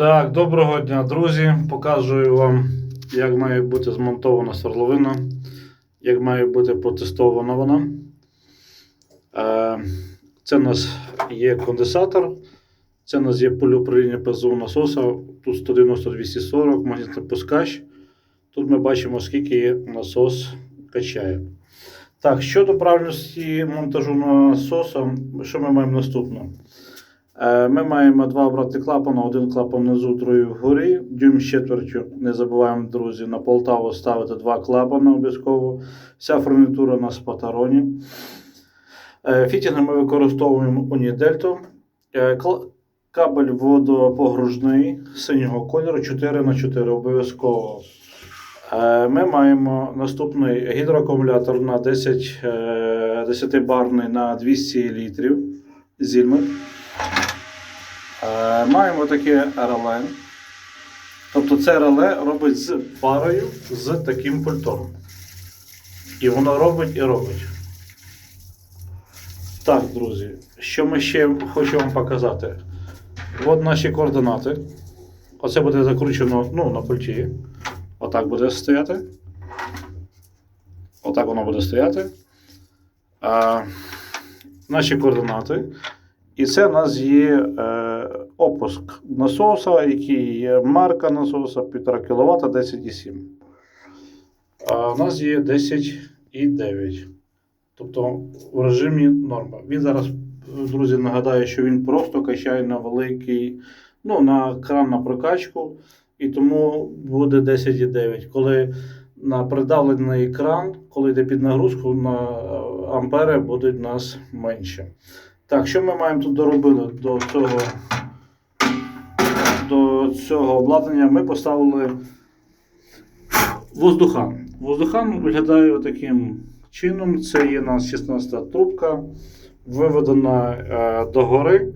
Так, доброго дня, друзі. Показую вам, як має бути змонтована свердловина, як має бути протестована вона. Е, Це у нас є конденсатор, це у нас є поліуправління ПЗУ насоса, тут 190-240, магнітний пускач. Тут ми бачимо, скільки насос качає. Так, щодо правильності монтажу насоса, що ми маємо наступне? Е, Ми маємо два обратні клапана, один клапан внизу, другий вгорі, дюйм з четвертю. Не забуваємо, друзі, на Полтаву ставити два клапана обов'язково. Вся фурнітура у нас. Е, Фітінги ми використовуємо Унідельту. Е, Кабель водопогружний синього кольору 4 на 4 обов'язково. Ми маємо наступний гідроакумулятор на 10, е, 10-барний на 200 літрів Зільмер. Е, Маємо таке реле. Тобто це реле робить з парою з таким пультом. І воно робить і робить. Так, друзі, що ми ще хочемо вам показати? От наші координати. Оце буде закручено ну, на пульті. Отак буде стояти. Отак воно буде стояти. А, наші координати. І це у нас є е, опуск насоса, який є марка насоса 1,5 кВт 10,7. А у нас є 10,9. Тобто в режимі норма. Він зараз, друзі, нагадаю, що він просто качає на великий, ну, на кран на прокачку, і тому буде 10,9. Коли на придавлений екран, коли йде під нагрузку, на е, ампери у нас менше. Так, що ми маємо тут доробили до цього, до цього обладнання? Ми поставили воздухан. Воздухан виглядає таким чином. Це є у нас 16 трубка, виведена е, догори,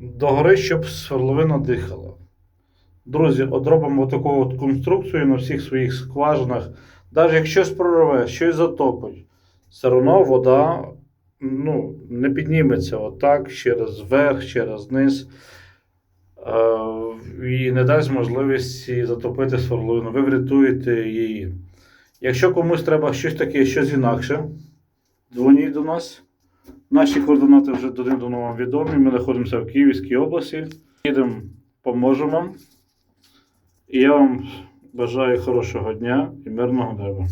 догори, щоб сверловина дихала. Друзі, от робимо таку от конструкцію на всіх своїх скважинах. Навіть якщо щось прорве, щось затопить, все одно вода ну, не підніметься отак через верх, через низ. Е, і не дасть можливості затопити сверловину. Ви врятуєте її. Якщо комусь треба щось таке, щось інакше, дзвоніть до нас. Наші координати вже до вам відомі. Ми знаходимося в Київській області. Їдемо, поможемо вам. І я вам бажаю хорошого дня і мирного неба.